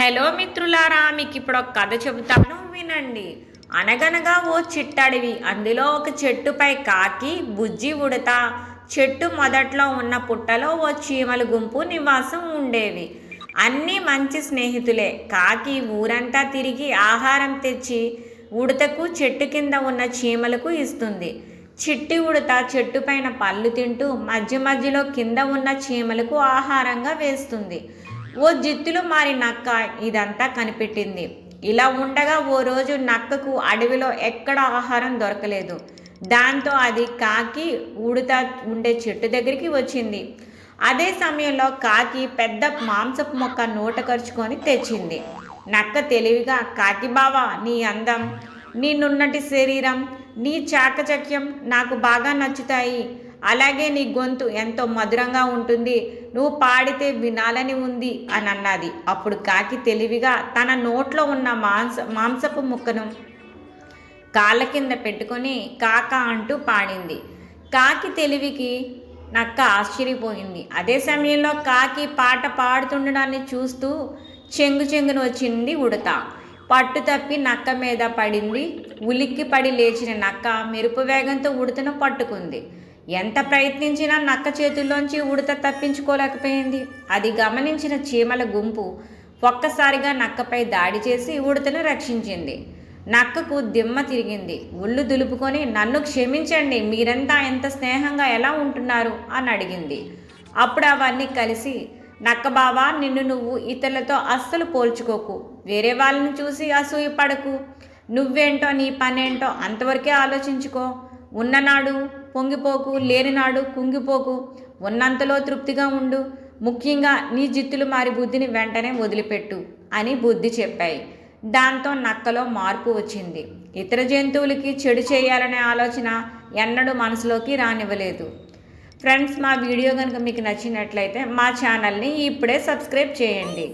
Hello మిత్రులారా మీకు ఇప్పుడు ఒక కథ చెబుతాను. వినండి. అనగనగా ఓ చిట్టడివి. అందులో ఒక చెట్టుపై కాకి బుజ్జి ఉడత. చెట్టు మొదట్లో ఉన్న పుట్టలో ఓ చీమల గుంపు నివాసం ఉండేవి. అన్నీ మంచి స్నేహితులే. కాకి ఊరంతా తిరిగి ఆహారం తెచ్చి ఉడతకు చెట్టు కింద ఉన్న చీమలకు ఇస్తుంది. చిట్టి ఉడత చెట్టు పైన పళ్ళు తింటూ మధ్య మధ్యలో కింద ఉన్న చీమలకు ఆహారంగా వేస్తుంది. ఓ జిత్తులు మారి నక్క ఇదంతా కనిపెట్టింది. ఇలా ఉండగా ఓ రోజు నక్కకు అడవిలో ఎక్కడ ఆహారం దొరకలేదు. దాంతో అది కాకి ఉడత ఉండే చెట్టు దగ్గరికి వచ్చింది. అదే సమయంలో కాకి పెద్ద మాంసపు మొక్క నోట ఖర్చుకొని తెచ్చింది. నక్క తెలివిగా కాకి బావా నీ అందం నీ నున్నటి శరీరం నీ చాకచక్యం నాకు బాగా నచ్చుతాయి. అలాగే నీ గొంతు ఎంతో మధురంగా ఉంటుంది. నువ్వు పాడితే వినాలని ఉంది అని అన్నది. అప్పుడు కాకి తెలివిగా తన నోట్లో ఉన్న మాంస మాంసపు ముక్కను కాళ్ళ కింద పెట్టుకొని కాక అంటూ పాడింది. కాకి తెలివికి నక్క ఆశ్చర్యపోయింది. అదే సమయంలో కాకి పాట పాడుతుండడాన్ని చూస్తూ చెంగు చెంగున వచ్చింది ఉడత. పట్టు తప్పి నక్క మీద పడింది. ఉలిక్కి పడి లేచిన నక్క మెరుపు వేగంతో ఉడతను పట్టుకుంది. ఎంత ప్రయత్నించినా నక్క చేతుల్లోంచి ఉడత తప్పించుకోలేకపోయింది. అది గమనించిన చీమల గుంపు ఒక్కసారిగా నక్కపై దాడి చేసి ఉడతను రక్షించింది. నక్కకు దిమ్మ తిరిగింది. ఒళ్ళు దులుపుకొని నన్ను క్షమించండి మీరంతా ఎంత స్నేహంగా ఎలా ఉంటున్నారు? అని అడిగింది. అప్పుడు అవన్నీ కలిసి నక్క బావా నిన్ను నువ్వు ఇతరులతో అస్సలు పోల్చుకోకు. వేరే వాళ్ళని చూసి అసూయ పడకు నువ్వేంటో నీ పనేంటో అంతవరకే ఆలోచించుకో. ఉన్ననాడు పొంగిపోకు లేనినాడు కుంగిపోకు. ఉన్నంతలో తృప్తిగా ఉండు. ముఖ్యంగా నీ జిత్తులు మారి బుద్ధిని వెంటనే వదిలిపెట్టు అని బుద్ధి చెప్పాయి. దాంతో నక్కలో మార్పు వచ్చింది. ఇతర జంతువులకి చెడు చేయాలనే ఆలోచన ఎన్నడూ మనసులోకి రానివ్వలేదు. ఫ్రెండ్స్ మా వీడియో కనుక మీకు నచ్చినట్లయితే మా ఛానల్ని ఇప్పుడే సబ్స్క్రైబ్ చేయండి.